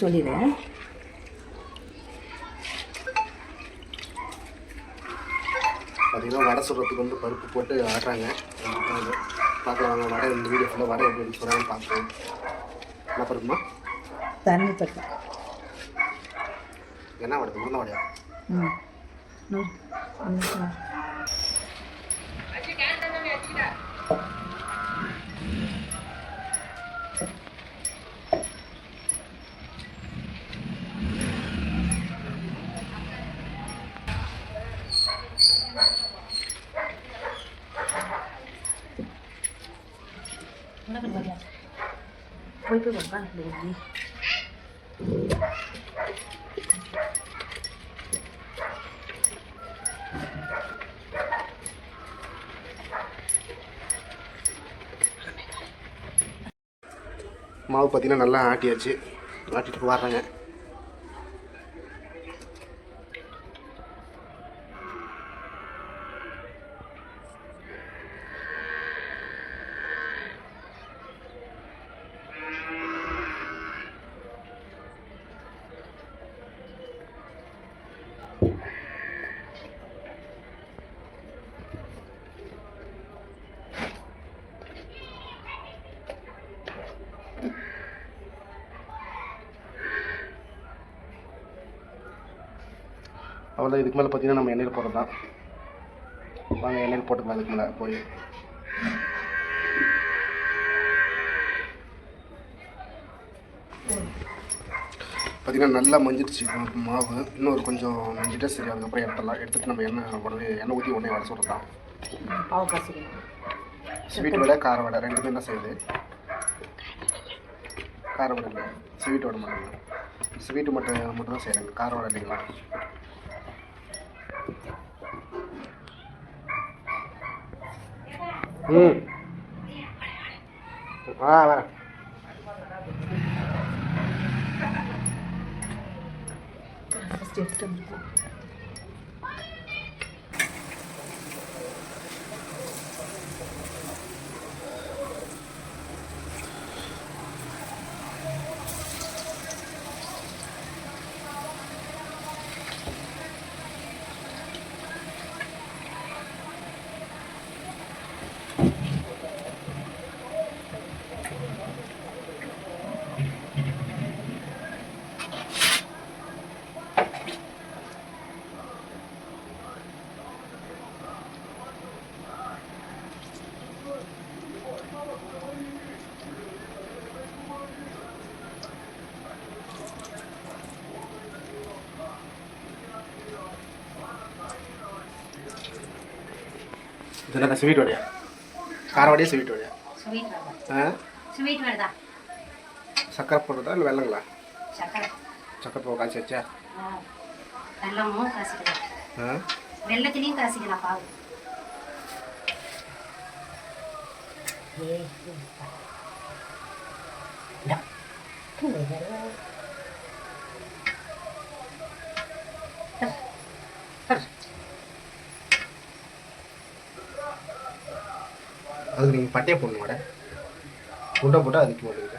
சொல்லிடுறேன் பார்த்தீங்கன்னா வடை சுடுறதுக்கு வந்து பருப்பு போட்டு ஆடுறாங்க பார்க்கலாம் வாங்க வடை இந்த வீடியோ ஃபுல்லாக வடை எப்படி சொல்கிறாங்கன்னு பார்ப்போம். என்ன பருப்புமா? தண்ணி பட்டு என்ன வடை? உருந்த வடையா? ம். போய் போய் உட்காந்து மாவு பார்த்தீங்கன்னா நல்லா ஆட்டியாச்சு. ஆட்டிட்டு வர்றேங்க. அவ்வளோ இதுக்கு மேலே பார்த்தீங்கன்னா நம்ம எண்ணெயில் போடுறது தான் வாங்க எண்ணெயில் போட்டுக்கலாம். இதுக்கு மேலே போய். பார்த்தீங்கன்னா நல்லா மஞ்சிடுச்சு. மாவு இன்னொரு கொஞ்சம் மஞ்சிட்டே சரி அதுக்கப்புறம் எடுத்துடலாம். எடுத்துட்டு நம்ம எண்ணெய் உடனே எண்ணெய் ஊற்றி உடனே வடை சுடுறது தான் பாவு காசிக்கணும் ஸ்வீட் வடை கார வடை ரெண்டுமே தான் செய்யுது? கார வடை இல்லை. ஸ்வீட் வடை மட்டும் ஸ்வீட்டு மட்டும் மட்டும் தான் செய்கிறாங்க கார வடை இல்லைங்களா? ம். ஆ வரேன் ஃபஸ்ட் ஸ்வீட் வடை தான் சக்கரை போடுறதா இல்லை வெள்ளங்களா சக்கரை சக்கரை போக காய்ச்சி வச்சா ஆ. வெல்லமும் காசிக்கலாம் ஆ வெள்ளத்துலேயும் காசிக்கலாம் பாவு ஏய், இந்தா. இந்தா. இதெல்லாம். அதுக்கு நீங்கள் பட்டையை போடணும் வடை குண்டை போட்டால் அதுக்கு மாட்டேங்குது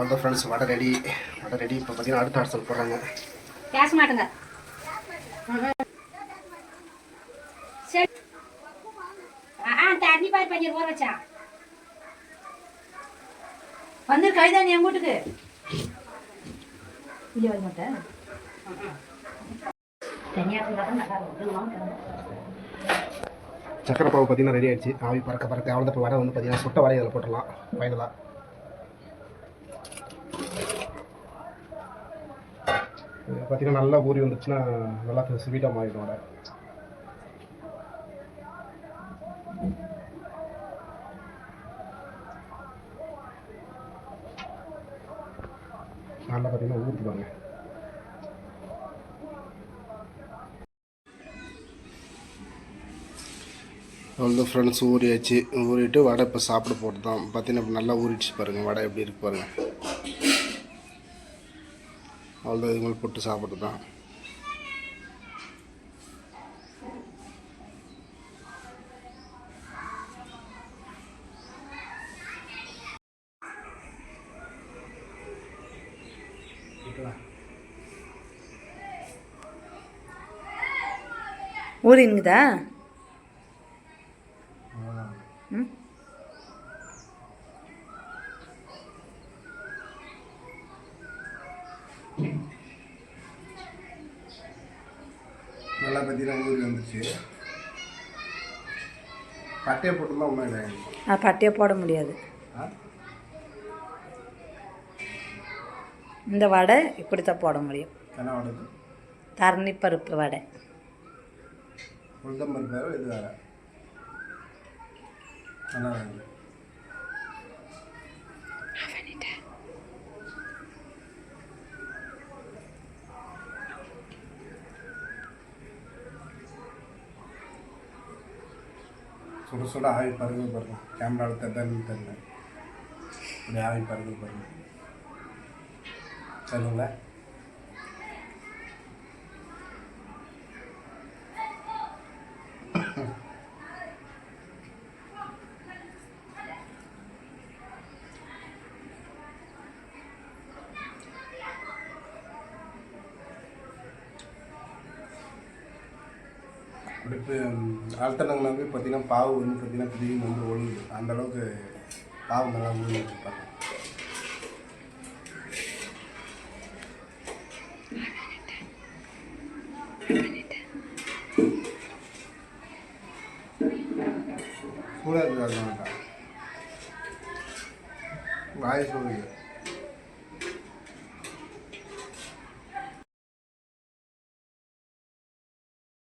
அவ்வளோதான் friends vada ready vada ready இப்போ பார்த்தீங்கன்னா அடுத்த ஆர்சல் போடுறாங்க பேச மாட்டேங்க. வந்து கைதான் என் வீட்டுக்கு. இல்லையா வர மாட்டேன் சக்கரை பாவு பார்த்தீங்கன்னா ரெடி ஆயிடுச்சு. ஆவி பறக்க பறக்க அவ்வளோ இப்போ வடை வந்து பார்த்தீங்கன்னா சுட்ட வடை அதில் போட்டுடலாம் ஃபைனலாக பார்த்தீங்கன்னா நல்லா ஊறி வந்துச்சுன்னா நல்லா ஸ்வீட்டாக மாறிடும் வடை. நல்லா பார்த்தீங்கன்னா ஊற்றுவாங்க அவ்வளோ ஃப்ரெண்ட்ஸ் ஊறியாச்சு. ஊறிட்டு வடை இப்போ சாப்பிட போட்டு தான் பார்த்தீங்கன்னா நல்லா ஊறிடுச்சு பாருங்கள் வடை எப்படி இருக்கு பாருங்கள் அவ்வளோ இது மாதிரி போட்டு சாப்பிட்டு தான். ஊறினுங்குதா ம் நல்லா பார்த்தீங்கன்னா ஊறி வந்துச்சு. பட்டையை போட்டு தான் ஒன்றும் இல்லை ஆ பட்டையை போட முடியாது. இந்த வடை இப்படி தான் போட முடியும். என்ன தரணி பருப்பு வடை. உளுந்தம் பருப்பு இது வேறு. நல்லா சுட சுட ஆவி பருகு பாருங்க. கேமராவில் தெரிதான்னு தெரியல இப்படி ஆவி பருகு பாருங்க. சொல்லுங்களேன். அடுத்து ஆழ்த்தனங்களை பார்த்திங்கன்னா பாவு வந்து பார்த்திங்கன்னா திடீர்னு வந்து ஒழுங்கு அந்தளவுக்கு பாவு நல்லா ஊறி வச்சுருப்பாங்க. சூடாக இருக்காங்க வாய் சொல்லுங்கள்